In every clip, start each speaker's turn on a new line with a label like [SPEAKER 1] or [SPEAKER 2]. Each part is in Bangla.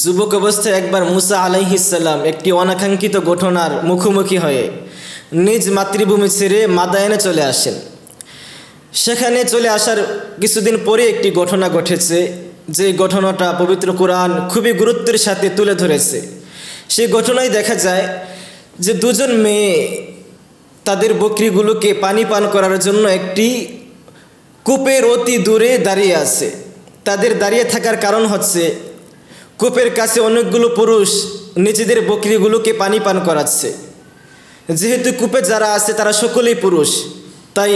[SPEAKER 1] যুবক অবস্থায় একবার মুসা আলাইহিসাল্লাম একটি অনাকাঙ্ক্ষিত ঘটনার মুখোমুখি হয়ে নিজ মাতৃভূমি ছেড়ে মাদায়নে চলে আসেন। সেখানে চলে আসার কিছুদিন পরে একটি ঘটনা ঘটেছে, যে ঘটনাটা পবিত্র কোরআন খুবই গুরুত্বের সাথে তুলে ধরেছে। সেই ঘটনায় দেখা যায় যে দুজন মেয়ে তাদের বকরিগুলোকে পানি পান করার জন্য একটি কূপের অতি দূরে দাঁড়িয়ে আছে। তাদের দাঁড়িয়ে থাকার কারণ হচ্ছে কূপের কাছে অনেকগুলো পুরুষ নিজেদের বকরিগুলোকে পানি পান করাচ্ছে। যেহেতু কূপে যারা আছে তারা সকলেই পুরুষ, তাই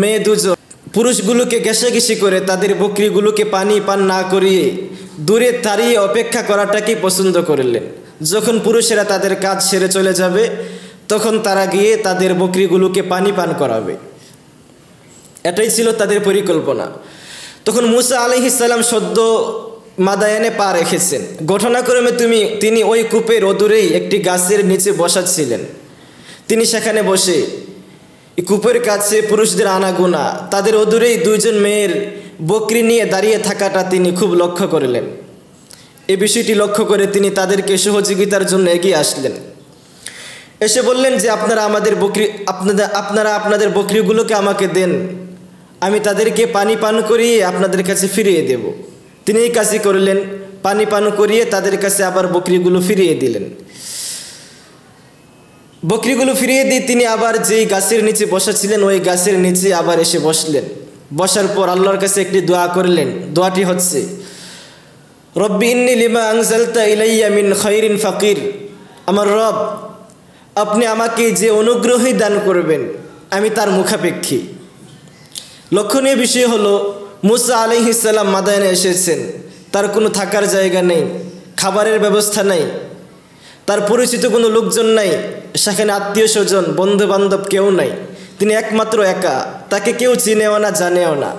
[SPEAKER 1] মেয়ে দুজন পুরুষগুলোকে ঘেঁষাঘেঁষি করে তাদের বকরিগুলোকে পানি পান না করিয়ে দূরে দাঁড়িয়ে অপেক্ষা করাটাকেই পছন্দ করলেন যখন পুরুষেরা তাদের কাজ সেরে চলে যাবে, তখন তারা গিয়ে তাদের বকরিগুলোকে পানি পান করাবে। এটাই ছিল তাদের পরিকল্পনা। তখন মুসা আলহিসাল্লাম সদ্য মাদায়ানে পা রেখেছেন। ঘটনাক্রমে তুমি, তিনি ওই কূপের অদূরেই একটি গাছের নিচে বসাচ্ছিলেন। তিনি সেখানে বসে কূপের কাছে পুরুষদের আনাগোনা, তাদের অদূরেই দুইজন মেয়ের বকরি নিয়ে দাঁড়িয়ে থাকাটা তিনি খুব লক্ষ্য করলেন। এ বিষয়টি লক্ষ্য করে তিনি তাদেরকে সহযোগিতার জন্য এগিয়ে আসলেন। এসে বললেন যে, আপনারা আমাদের বকরি, আপনাদের, আপনারা আপনাদের বকরিগুলোকে আমাকে দেন। আমি তাদেরকে পানি পান করিয়ে আপনাদের কাছে ফিরিয়ে দেব। তিনি এই কাজই করলেন, পানি পান করিয়ে তাদের কাছে আবার বকরিগুলো ফিরিয়ে দিলেন। বকরিগুলো ফিরিয়ে দিয়ে তিনি আবার যেই গাছের নিচে বসাছিলেন, ওই গাছের নিচে আবার এসে বসলেন। বসার পর আল্লাহর কাছে একটি দোয়া করলেন। দোয়াটি হচ্ছে, রব্বি ইন্নি লিমা আংজালতা ইলাইয়া মিন খৈরিন ফকির। আমার রব, আপনি আমাকে যে অনুগ্রহই দান করবেন, আমি তার মুখাপেক্ষী। লক্ষণীয় বিষয় হলো মুসা আলহিসাল্লাম মাদায়নে এসেছেন। তার কোনো থাকার জায়গা নেই, খাবারের ব্যবস্থা নেই, তার পরিচিত কোনো লোকজন নাই, সেখানে আত্মীয় স্বজন বন্ধু বান্ধব কেউ নাই। তিনি একমাত্র একা, তাকে কেউ চিনেও না, জানেও না।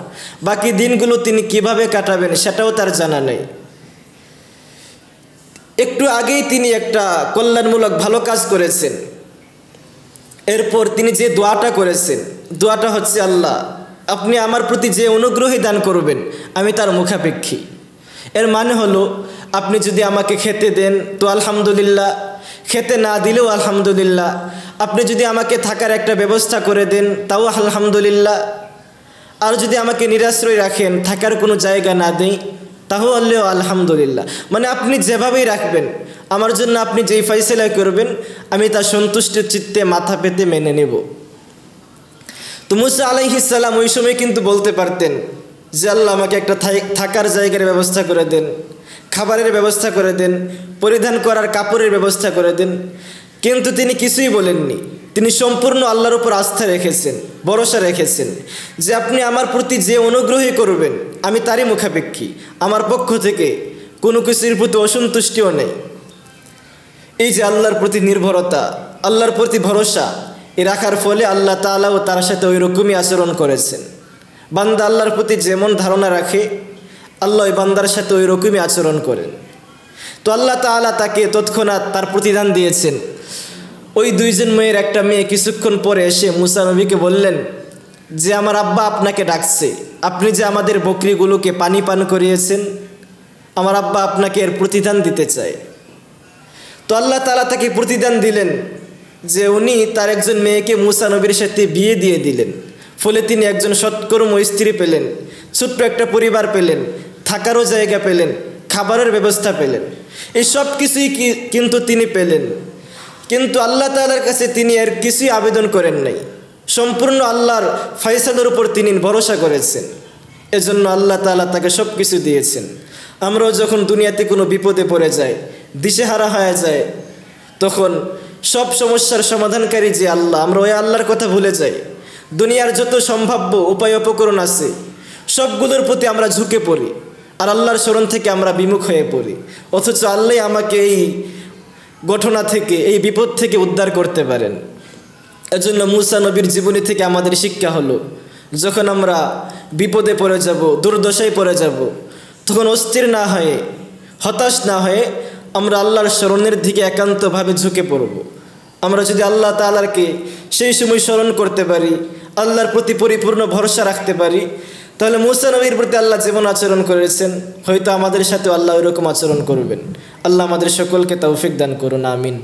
[SPEAKER 1] বাকি দিনগুলো তিনি কীভাবে কাটাবেন সেটাও তার জানা নেই। একটু আগেই তিনি একটা কল্যাণমূলক ভালো কাজ করেছেন। এরপর তিনি যে দোয়াটা করেছেন, দোয়াটা হচ্ছে আল্লাহ আপনি আমার প্রতি যে অনুগ্রহী দান করবেন, আমি তার মুখাপেক্ষী। এর মানে হলো, আপনি যদি আমাকে খেতে দেন, তো আলহামদুলিল্লাহ। খেতে না দিলেও আলহামদুলিল্লাহ। আপনি যদি আমাকে থাকার একটা ব্যবস্থা করে দেন, তাও আলহামদুলিল্লাহ। আর যদি আমাকে নিরাশ্রয় রাখেন, থাকার কোনো জায়গা না দেই তাহলেও আলহামদুলিল্লাহ। মানে আপনি যেভাবেই রাখবেন, আমার জন্য আপনি যেই ফাইসলা করবেন, আমি তা সন্তুষ্টির চিত্তে মাথা পেতে মেনে নেব। তো মুসা আলাইহিসাল্লাম ওই সময় কিন্তু বলতে পারতেন যে আল্লাহ আমাকে একটা থাকার জায়গার ব্যবস্থা করে দেন, খাবারের ব্যবস্থা করে দেন, পরিধান করার কাপড়ের ব্যবস্থা করে দেন। কিন্তু তিনি কিছুই বলেননি। তিনি সম্পূর্ণ আল্লাহর উপর আস্থা রেখেছেন, ভরসা রেখেছেন যে আপনি আমার প্রতি যে অনুগ্রহী করবেন, আমি তারই মুখাপেক্ষী। আমার পক্ষ থেকে কোনো কিছুর প্রতি অসন্তুষ্টিও নেই। এই যে আল্লাহর প্রতি নির্ভরতা, আল্লাহর প্রতি ভরসা এ রাখার ফলে আল্লাহ তালাও তার সাথে ওই রকমই আচরণ করেছেন। বান্দা আল্লাহর প্রতি যেমন ধারণা রাখে, আল্লাহ ওই বান্দার সাথে ওই রকমই আচরণ করেন। তো আল্লাহ তালা তাকে তৎক্ষণাৎ তার প্রতিদান দিয়েছেন। ওই দুইজন মেয়ের একটা মেয়ে কিছুক্ষণ পরে এসে মুসা নবীকে বললেন, যে আমার আব্বা আপনাকে ডাকছে, আপনি যে আমাদের বকরিগুলোকে পানি পান করিয়েছেন, আমার আব্বা আপনাকে এর প্রতিদান দিতে চায়। তো আল্লাহ তালা তাকে প্রতিদান দিলেন। যে উনি তার একজন মেয়েকে মুসা নবীর সাথে বিয়ে দিয়ে দিলেন। ফলে তিনি একজন সৎকর্ম স্ত্রী পেলেন, ছোট্ট একটা পরিবার পেলেন, থাকারও জায়গা পেলেন, খাবারের ব্যবস্থা পেলেন। এই সব কিছুই কিন্তু তিনি পেলেন। কিন্তু আল্লাহ তালার কাছে তিনি এর কিছুই আবেদন করেন নাই। সম্পূর্ণ আল্লাহর ফয়সালের উপর তিনি ভরসা করেছেন। এজন্য আল্লাহ তালা তাকে সব কিছু দিয়েছেন। আমরাও যখন দুনিয়াতে কোনো বিপদে পড়ে যায় দিশেহারা হয়ে যায় তখন সব সমস্যার সমাধানকারী যে আল্লাহ, আমরা ওই আল্লাহর কথা ভুলে যাই। দুনিয়ার যত সম্ভাব্য উপায় উপকরণ আছে, সবগুলোর প্রতি আমরা ঝুঁকে পড়ি, আর আল্লাহর স্মরণ থেকে আমরা বিমুখ হয়ে পড়ি। অথচ আল্লাহ আমাকে এই ঘটনা থেকে, এই বিপদ থেকে উদ্ধার করতে পারেন। এজন্য মুসা নবীর জীবনী থেকে আমাদের শিক্ষা হলো, যখন আমরা বিপদে পড়ে যাব, দুর্দশায় পড়ে যাব, তখন অস্থির না হয়ে, হতাশ না হয়ে আমরা আল্লাহর স্মরণের দিকে একান্তভাবে ঝুঁকে পড়ব। আমরা যদি আল্লাহ তালারকে সেই সময় স্মরণ করতে পারি, আল্লাহর প্রতি পরিপূর্ণ ভরসা রাখতে পারি, তাহলে মুসা নবীর প্রতি আল্লাহ যেমন আচরণ করেছেন। হয়তো আমাদের সাথে আল্লাহ ওইরকম আচরণ করবেন। আল্লাহ আমাদের সকলকে তৌফিক দান করুন, আমিন।